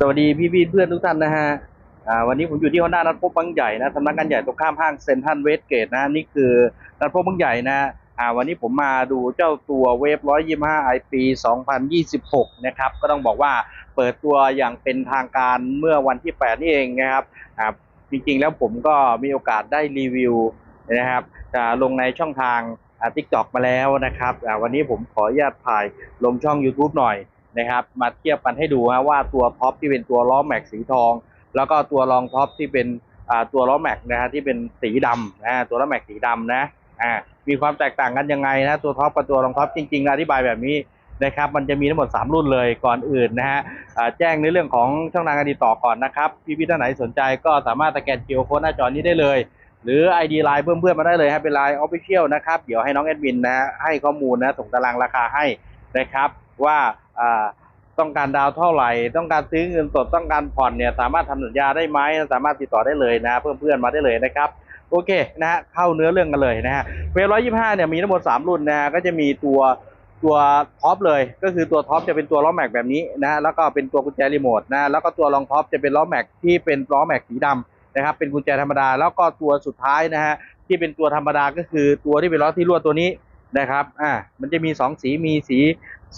สวัสดีพี่พี่เพื่อนทุกท่านนะฮะวันนี้ผมอยู่ที่ฮอนด้านัดพบบางใหญ่นะสำนักงานใหญ่ตรงข้ามห้างเซ็นทรัลเวสเกตนะนี่คือนัดพบบางใหญ่นะวันนี้ผมมาดูเจ้าตัวเวฟ125 i ปี2026นยี่สิบหกนะครับก็ต้องบอกว่าเปิดตัวอย่างเป็นทางการเมื่อวันที่8นี่เองนะครับจริงๆแล้วผมก็มีโอกาสได้รีวิวนะครับลงในช่องทางทิกตอกมาแล้วนะครับวันนี้ผมขออนุญาตถ่ายลงช่อง YouTube หน่อย นะครับ มาเทียบกันให้ดูนะว่าตัวท็อปที่เป็นตัวล้อแม็กสีทอง แล้วก็ตัวรองท็อปที่เป็นตัวล้อแม็กนะฮะที่เป็นสีดำนะตัวล้อแม็กสีดำนะอ่ามีความแตกต่างกันยังไงนะตัวท็อปกับตัวรองท็อปจริงๆอธิบายแบบนี้นะครับมันจะมีทั้งหมด 3 รุ่นเลยก่อนอื่นนะฮะแจ้งในเรื่องของช่องทางการติดต่อก่อนนะครับ พี่พี่ๆท่านไหนสนใจก็สามารถสแกน QR Code หน้าจอนี้ได้เลย หรือ ID ไลน์เพื่อนๆมาได้เลยฮะเป็นไลน์ Official นะครับ เดี๋ยวให้น้องแอดมินนะให้ข้อมูลนะส่งตารางราคาให้นะครับ ว่า ต้องการดาวเท่าไหร่ ต้องการซื้อเงินสดต้องการผ่อนเนี่ยสามารถทำสัญญาได้ไหมสามารถติดต่อได้เลยนะ เพื่อนๆมาได้เลยนะครับโอเคนะฮะเข้าเนื้อเรื่องกันเลยนะฮะเวฟร้อยยี่ห้าเนี่ยมีทั้งหมดสามรุ่นนะฮะก็จะมีตัวตัวท็อปเลย ก็คือตัวท็อปจะเป็นตัวล้อแม็กแบบนี้นะฮะแล้วก็เป็นตัวกุญแจรีโมทนะแล้วก็ตัวรองท็อปจะเป็นล้อแม็กที่เป็นล้อแม็กสีดำนะครับเป็นกุญแจธรรมดาแล้วก็ตัวสุดท้ายนะฮะที่เป็นตัวธรรมดาก็คือตัวที่เป็นล้อที่รั่วตัวนี้ นะครับ อ่า มันจะมีสองสี มีสี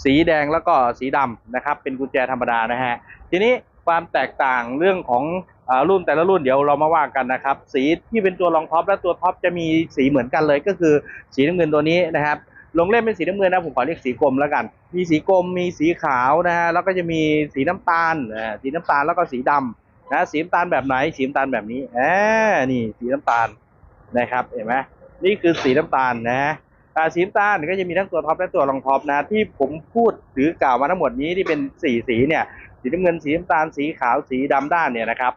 สีแดงแล้วก็สีดำนะครับ เป็นกุญแจธรรมดานะฮะ ทีนี้ความแตกต่างเรื่องของอรุ่นแต่ละรุ่นเดี๋ยวเรามาว่ากันนะครับ สีที่เป็นตัวรองท็อปและตัวท็อปจะมีสีเหมือนกันเลยก็คือสีน้ำเงินตัวนี้นะครับ ลงเล่มเป็นสีน้ำเงินนะผมขอเรียกสีกรมแล้วกัน มีสีกรมมีสีขาวนะฮะ แล้วก็จะมีสีน้ำตาล สีน้ำตาลแล้วก็สีดำนะ สีน้ำตาลแบบไหน สีน้ำตาลแบบนี้อ่านี่สีน้ำตาลนะครับ เห็นไหมนี่คือสีน้ำตาลนะอ่า สีน้ำตาลก็จะมีทั้งตัวท็อปและตัวรองท็อปนะที่ผมพูดหรือกล่าวมาทั้งหมดนี้ที่เป็นสีสีเนี่ยสีน้ำเงินสีน้ำตาลสีขาวสีดำด้านเนี่ยนะครับ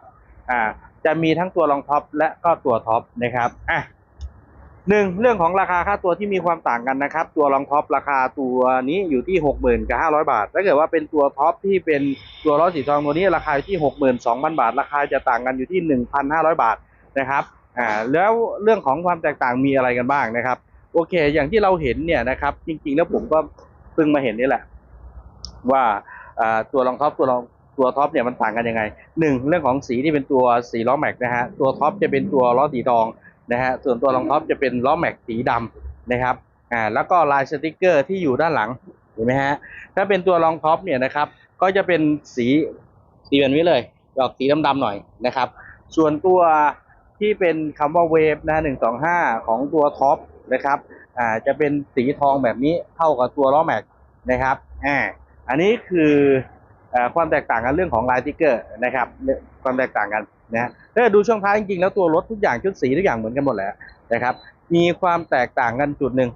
อ่าจะมีทั้งตัวรองท็อปและก็ตัวท็อปนะครับอะหนึ่งเรื่องของราคาค่าตัวที่มีความต่างกันนะครับ ตัวรองท็อปราคาตัวนี้อยู่ที่หกหมื่นกับห้าร้อยบาทถ้าเกิดว่าเป็นตัวท็อปที่เป็นตัวล้อสีทองตัวนี้ราคาที่หกหมื่นสองพันบาท ราคาจะต่างกันอยู่ที่หนึ่งพันห้าร้อยบาทนะครับอ่าแล้วเรื่องของความแตกต่างมีอะไรกันบ้างนะครับ โอเค อย่างที่เราเห็นเนี่ยนะครับ จริง ๆ แล้วผมก็เพิ่งมาเห็นนี่แหละ ว่าตัวรองท็อปตัวรองตัวท็อปเนี่ยมันต่างกันยังไงหนึ่งเรื่องของสีที่เป็นตัวสีล้อแม็กนะฮะตัวท็อปจะเป็นตัวล้อสีทองนะฮะส่วนตัวรองท็อปจะเป็นล้อแม็กสีดำนะครับอ่าแล้วก็ลายสติกเกอร์ที่อยู่ด้านหลังเห็นไหมฮะถ้าเป็นตัวรองท็อปเนี่ยนะครับ ก็จะเป็นสีสีแบบนี้เลยออกสีดำๆหน่อยนะครับ ส่วนตัวที่เป็นคำว่าเวฟนะหนึ่งสองห้าของตัวท็อป นะครับอ่าจะเป็นสีทองแบบนี้เท่ากับตัวล้อแม็กนะครับอ่าอันนี้คืออ่าความแตกต่างกันเรื่องของลายติ๊กเกอร์นะครับความแตกต่างกันนะถ้าดูช่วงท้ายจริงๆแล้วตัวรถทุกอย่างชุดสีทุกอย่างเหมือนกันหมดแหละนะครับมีความแตกต่างกันจุดหนึ่ง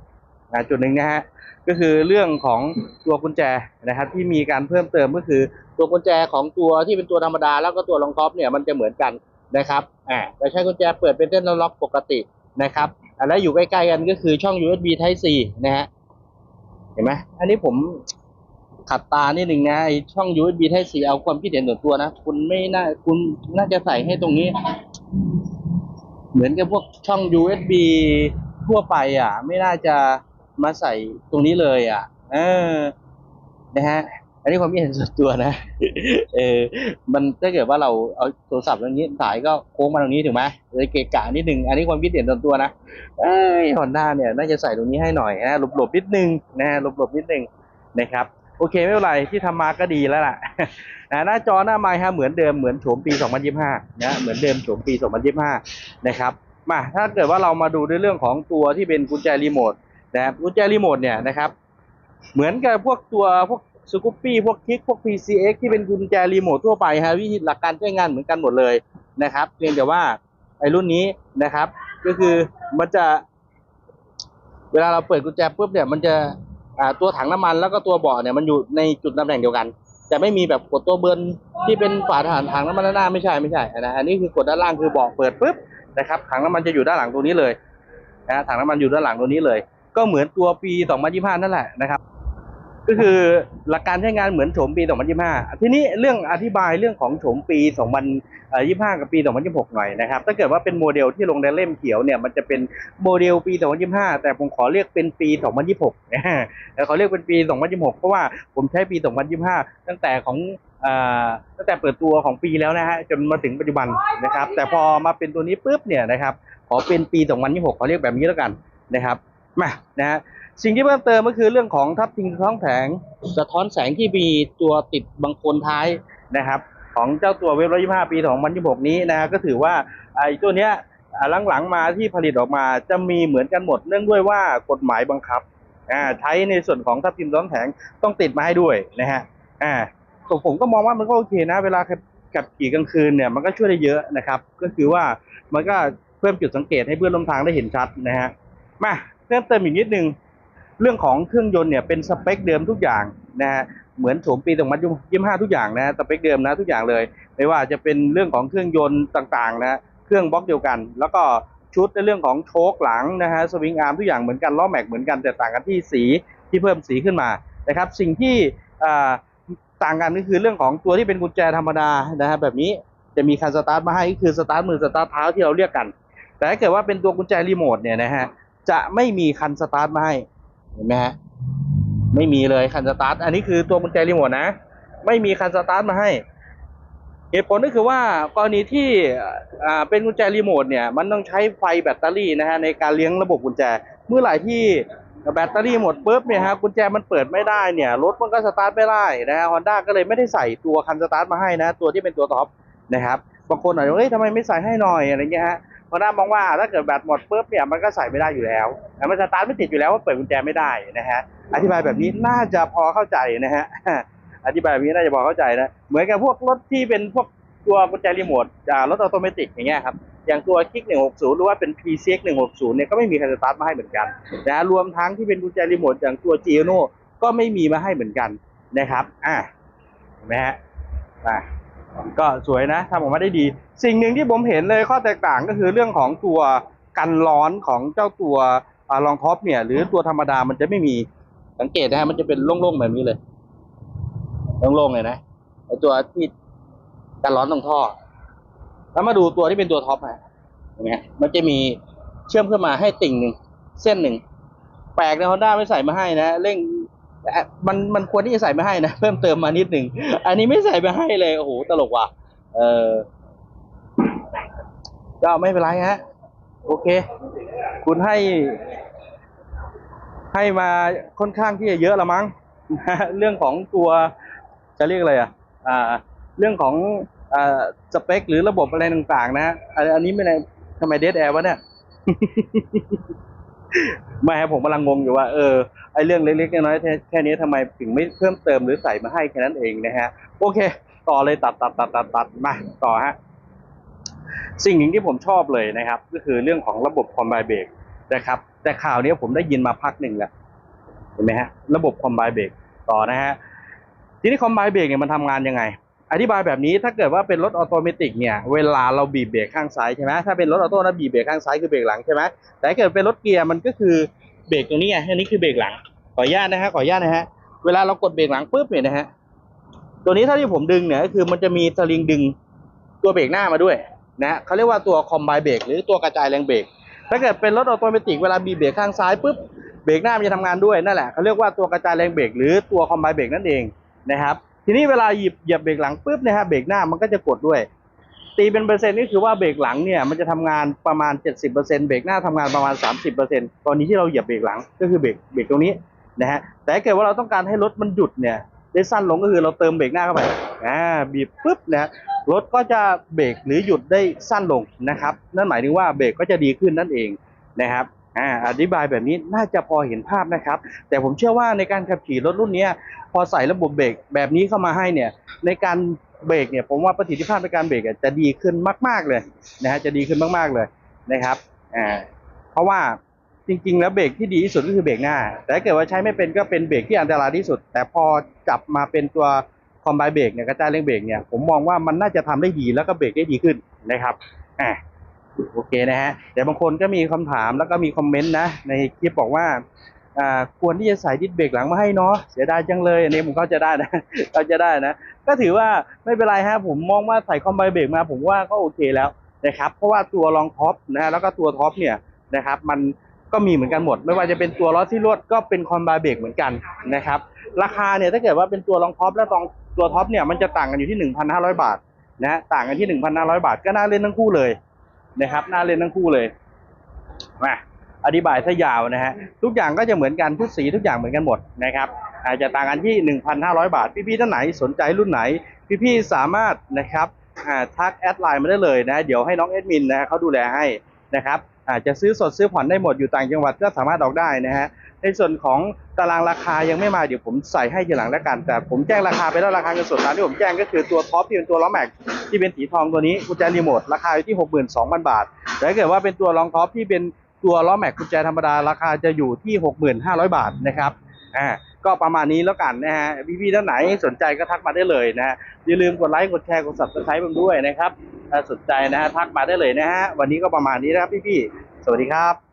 อ่าจุดหนึ่งนะฮะก็คือเรื่องของตัวกุญแจนะครับที่มีการเพิ่มเติมก็คือตัวกุญแจของตัวที่เป็นตัวธรรมดาแล้วก็ตัวรองท็อปเนี่ยมันจะเหมือนกันนะครับอ่าเราใช้กุญแจเปิดเป็นเส้นล็อกปกติ นะครับอ่าแล้วอยู่ใกล้ๆกันก็คือช่อง USB Type C นะฮะเห็นไหมอันนี้ผมขัดตานิดหนึ่งนะไอช่อง USB Type C เอาความคิดเห็นส่วนตัวนะ คุณไม่น่าคุณน่าจะใส่ให้ตรงนี้ เหมือนกับพวกช่อง USB ทั่วไป อะ ไม่น่าจะมาใส่ตรงนี้เลย อะ เออนะฮะ อันนี้ความคิดเห็นส่วนตัวนะ เออ มันถ้าเกิดว่าเราเอาโทรศัพท์ตรงนี้สายก็โค้งมาตรงนี้ถูกไหมเลยเกะกะนิดนึง อันนี้ความคิดเห็นส่วนตัวนะ เอ้ยฮอนด้าเนี่ยน่าจะใส่ตรงนี้ให้หน่อยนะ หลบๆนิดนึงนะหลบๆนิดนึงนะครับ โอเคไม่เป็นไรที่ทำมาก็ดีแล้วล่ะนะหน้าจอหน้าไมค์ฮะเหมือนเดิมเหมือนโฉมปี 2025 นะ เหมือนเดิมโฉมปี 2025 นะครับ มาถ้าเกิดว่าเรามาดูในเรื่องของตัวที่เป็นกุญแจรีโมทนะครับกุญแจรีโมทเนี่ยนะครับเหมือนกับพวกตัวพวก สกูปปี้พวกคลิกพวก PCX ที่เป็นกุญแจรีโมททั่วไปฮะวิธีหลักการใช้งานเหมือนกันหมดเลยนะครับเพียงแต่ว่าไอ้รุ่นนี้นะครับ ก็คือมันจะ เวลาเราเปิดกุญแจปุ๊บเนี่ยมันจะอ่าตัวถังน้ำมันแล้วก็ตัวเบาะเนี่ยมันอยู่ในจุดตำแหน่งเดียวกัน จะไม่มีแบบกดตัวเบิร์นที่เป็นฝาถังถังน้ำมันด้านหน้าไม่ใช่ไม่ใช่นะอันนี้คือกดด้านล่างคือเบาะเปิดปุ๊บนะครับถังน้ำมันจะอยู่ด้านหลังตัวนี้เลยนะถังน้ำมันอยู่ด้านหลังตัวนี้เลย ก็เหมือนตัวปี 2025 นั่นแหละนะครับ ก็คือหลักการใช้งานเหมือนโฉมปี 2025 ทีนี้เรื่องอธิบายเรื่องของโฉมปี 2025 กับปี 2026 หน่อยนะครับ ถ้าเกิดว่าเป็นโมเดลที่ลงในเล่มเขียวเนี่ย มันจะเป็นโมเดลปี 2025 แต่ผมขอเรียกเป็นปี 2026นะฮะแต่ขอเรียกเป็นปี 2026 เพราะว่าผมใช้ปี 2025 ตั้งแต่ของอ่าตั้งแต่เปิดตัวของปีแล้วนะฮะจนมาถึงปัจจุบันนะครับ แต่พอมาเป็นตัวนี้ปุ๊บเนี่ยนะครับ ขอเป็นปี 2026ขาเรียกแบบนี้แล้วกันนะครับมานะฮะ สิ่งที่เพิ่มเติมก็คือเรื่องของทับทิงท้องแสงสะท้อนแสงที่มีตัวติดบางโคนท้ายนะครับ ของเจ้าตัวเว็บร้อยยี่ห้าปี2026นี้นะฮะก็ถือว่าไอ้ตัวเนี้ยหลังๆมาที่ผลิตออกมาจะมีเหมือนกันหมดเนื่องด้วยว่ากฎหมายบังคับอ่าใช้ในส่วนของทับทิมท้องแสงต้องติดมาให้ด้วยนะฮะอ่าผมผมก็มองว่ามันก็โอเคนะ เวลาขับขี่กลางคืนเนี่ยมันก็ช่วยได้เยอะนะครับ ก็คือว่ามันก็เพิ่มจุดสังเกตให้เพื่อนร่วมทางได้เห็นชัดนะฮะมาเพิ่มเติมอีกนิดนึง เรื่องของเครื่องยนต์เนี่ยเป็นสเปคเดิมทุกอย่างนะฮะเหมือนโฉมปี2025ทุกอย่างนะสเปคเดิมนะทุกอย่างเลย ไม่ว่าจะเป็นเรื่องของเครื่องยนต์ต่างๆนะฮะเครื่องบล็อกเดียวกัน แล้วก็ชุดในเรื่องของโชคหลังนะฮะสวิงอาร์มทุกอย่างเหมือนกันล้อแม็กเหมือนกันแต่ต่างกันที่สีที่เพิ่มสีขึ้นมานะครับสิ่งที่ต่างกันก็คือเรื่องของตัวที่เป็นกุญแจธรรมดานะฮะแบบนี้จะมีคันสตาร์ทมาให้ก็คือสตาร์ทมือสตาร์ทเท้าที่เราเรียกกัน แต่ถ้าเกิดว่าเป็นตัวกุญแจรีโมทเนี่ยนะฮะจะไม่มีคันสตาร์ทมาให้ เห็นไหมฮะไม่มีเลยคันสตาร์ทอันนี้คือตัวกุญแจรีโมทนะ ไม่มีคันสตาร์ทมาให้เหตุผลก็คือว่ากรณีที่อ่าเป็นกุญแจรีโมทเนี่ย มันต้องใช้ไฟแบตเตอรี่นะฮะในการเลี้ยงระบบกุญแจ เมื่อไหร่ที่แบตเตอรี่หมดปุ๊บเนี่ยฮะกุญแจมันเปิดไม่ได้เนี่ยรถมันก็สตาร์ทไม่ได้นะฮะฮอนด้าก็เลยไม่ได้ใส่ตัวคันสตาร์ทมาให้นะ ตัวที่เป็นตัวท็อปนะครับบางคนอาจจะเฮ้ยทำไมไม่ใส่ให้หน่อยอะไรเงี้ยฮะ ฮอนด้ามองว่าถ้าเกิดแบตหมดปุ๊บเนี่ยมันก็ใส่ไม่ได้อยู่แล้วมันสตาร์ทไม่ติดอยู่แล้วว่าเปิดกุญแจไม่ได้นะฮะอธิบายแบบนี้น่าจะพอเข้าใจนะฮะอธิบายแบบนี้น่าจะพอเข้าใจนะเหมือนกับพวกรถที่เป็นพวกตัวกุญแจรีโมทอ่ารถออโตเมติอย่างเงี้ยครับอย่างตัวคิก160 หรือว่าเป็น PCX 160 เนี่ยก็ไม่มีคันสตาร์ทมาให้เหมือนกันนะรวมทั้งที่เป็นกุญแจรีโมทอย่างตัว g i o n o ก็ไม่มีมาให้เหมือนกันนะครับอ่าเห็นไหมฮะอ่า ก็สวยนะทำออกมาได้ดี สิ่งหนึ่งที่ผมเห็นเลยข้อแตกต่างก็คือเรื่องของตัวกันร้อนของเจ้าตัวลองท็อปเนี่ย หรือตัวธรรมดามันจะไม่มีสังเกตนะฮะมันจะเป็นโล่งๆแบบนี้เลยโล่งๆเลยนะไอตัวที่กันร้อนตรงท่อ แล้วมาดูตัวที่เป็นตัวท็อปฮะเห็นไหมฮะมันจะมีเชื่อมขึ้นมาให้ติ่งหนึ่งเส้นหนึ่งแปลกนะฮอนด้าไม่ใส่มาให้นะเร่ง มันมันควรที่จะใส่มาให้นะเพิ่มเติมมานิดหนึ่งอันนี้ไม่ใส่มาให้เลยโอ้โหตลกว่ะเออก็ไม่เป็นไรฮะโอเค คุณให้ ให้มาค่อนข้างที่จะเยอะละมั้งเรื่องของตัวจะเรียกอะไรอะอ่า เรื่องของอ่าสเปค หรือระบบอะไรต่างๆ นะอันอันนี้ไม่ได้ทำไมเดทแอร์วะเนี่ย ไม่ครับผมกำลังงงอยู่ว่าเออไอเรื่องเล็กๆน้อยๆแค่นี้ทำไมถึงไม่เพิ่มเติมหรือใส่มาให้แค่นั้นเองนะฮะโอเค ต่อเลยตัดตัดตัดตัดตัดมาต่อฮะสิ่งหนึ่งที่ผมชอบเลยนะครับ ก็คือเรื่องของระบบคอมไบเบรกนะครับ แต่ข่าวนี้ผมได้ยินมาพักหนึ่งแล้วเห็นไหมฮะ ระบบคอมไบเบรกต่อนะฮะทีนี้คอมไบเบรกเนี่ยมันทำงานยังไง อธิบายแบบนี้ถ้าเกิดว่าเป็นรถออโตเมติกเนี่ยเวลาเราบีบเบรกข้างซ้ายใช่ไหมถ้าเป็นรถออโต้นะบีบเบรกข้างซ้ายคือเบรกหลังใช่ไหมแต่เกิดเป็นรถเกียร์มันก็คือเบรกตรงนี้ไงอันนี้คือเบรกหลังขออนุญาตนะฮะขออนุญาตนะฮะเวลาเรากดเบรกหลังปุ๊บเนี่ยนะฮะตัวนี้ถ้าที่ผมดึงเนี่ยก็คือมันจะมีสลิงดึงตัวเบรกหน้ามาด้วยนะฮะเขาเรียกว่าตัวคอมไบเบรกหรือตัวกระจายแรงเบรกถ้าเกิดเป็นรถออโตเมติกเวลาบีบเบรกข้างซ้ายปุ๊บเบรกหน้ามันจะทำงานด้วยนั่นแหละเขาเรียกว่าตัวกระจายแรงเบรกหรือตัวคอมไบเบรกนั่นเองนะครับ ทีนี้เวลาหยิบเหยียบเบรกหลังปุ๊บนะฮะเบรกหน้ามันก็จะกดด้วย ตีเป็นเปอร์เซ็นต์นี่คือว่าเบรกหลังเนี่ยมันจะทำงานประมาณ 70%เบรกหน้าทำงานประมาณ 30%ตอนนี้ที่เราเหยียบเบรกหลังก็คือเบรกเบรกตรงนี้นะฮะแต่ถ้าเกิดว่าเราต้องการให้รถมันหยุดเนี่ยได้สั้นลงก็คือเราเติมเบรกหน้าเข้าไปอ่าบีบปุ๊บนะรถก็จะเบรกหรือหยุดได้สั้นลงนะครับ นั่นหมายถึงว่าเบรกก็จะดีขึ้นนั่นเองนะครับ อ่าอธิบายแบบนี้น่าจะพอเห็นภาพนะครับ แต่ผมเชื่อว่าในการขับขี่รถรุ่นนี้พอใส่ระบบเบรกแบบนี้เข้ามาให้เนี่ยในการเบรกเนี่ยผมว่าประสิทธิภาพในการเบรกจะดีขึ้นมาก ๆเลยนะฮะจะดีขึ้นมากๆเลยนะครับอ่าเพราะว่าจริง ๆ แล้วเบรกที่ดีที่สุดก็คือเบรกหน้า แต่ถ้าเกิดว่าใช้ไม่เป็นก็เป็นเบรกที่อันตรายที่สุด แต่พอจับมาเป็นตัวคอมไบเบรกเนี่ยกระจายแรงเบรกเนี่ยผมมองว่ามันน่าจะทำได้ดีแล้วก็เบรกได้ดีขึ้นนะครับอ่า โอเคนะฮะแต่บางคนก็มีคำถามแล้วก็มีคอมเมนต์นะในคลิปบอกว่าควรที่จะใส่ดิสเบรกหลังมาให้เนาะเสียดายจังเลยอันนี้ผมเข้าใจได้นะเข้าใจได้นะ ก็ถือว่าไม่เป็นไรฮะผมมองว่าใส่คอมไบเบรกมาผมว่าก็โอเคแล้วนะครับเพราะว่าตัวรองท็อปนะฮะแล้วก็ตัวท็อปเนี่ยนะครับมันก็มีเหมือนกันหมด ไม่ว่าจะเป็นตัวล้อที่รวดก็เป็นคอมไบเบรกเหมือนกันนะครับราคาเนี่ยถ้าเกิดว่าเป็นตัวรองท็อปและตองตัวท็อปเนี่ยมันจะต่างกันอยู่ที่หนึ่งพันห้าร้อยบาทนะต่างกันที่หนึ่งพันห้าร้อยบาทก็น่าเล่นทั้งคู่เลย นะครับน่าเล่นทั้งคู่เลยมาอธิบายซะยาวนะฮะทุกอย่างก็จะเหมือนกันทุกสีทุกอย่างเหมือนกันหมดนะครับอาจจะต่างกันที่หนึ่งพันห้าร้อยบาท พี่ๆท่านไหนสนใจรุ่นไหน พี่ๆสามารถนะครับทักแอดไลน์มาได้เลยนะเดี๋ยวให้น้องเอดมินนะเขาดูแลให้นะครับอาจจะซื้อสดซื้อผ่อนได้หมดอยู่ต่างจังหวัดก็สามารถออกได้นะฮะ ในส่วนของตารางราคายังไม่มาเดี๋ยวผมใส่ให้ทีหลังแล้วกัน แต่ผมแจ้งราคาไปแล้วราคาเงินสดตามที่ผมแจ้งก็คือตัวท็อปที่เป็นตัวล้อแม็กที่เป็นสีทองตัวนี้กุญแจรีโมทราคาอยู่ที่ 62,000 บาทแต่ถ้าเกิดว่าเป็นตัวรองท็อปที่เป็นตัวล้อแม็กกุญแจธรรมดาราคาจะอยู่ที่ 65,000บาทนะครับอ่าก็ประมาณนี้แล้วกันนะฮะพี่ๆท่านไหนสนใจก็ทักมาได้เลยนะอย่าลืมกดไลค์กดแชร์กด subscribe ผมด้วยนะครับถ้าสนใจนะฮะทักมาได้เลยนะฮะวันนี้ก็ประมาณนี้นะครับพี่ๆสวัสดีครับ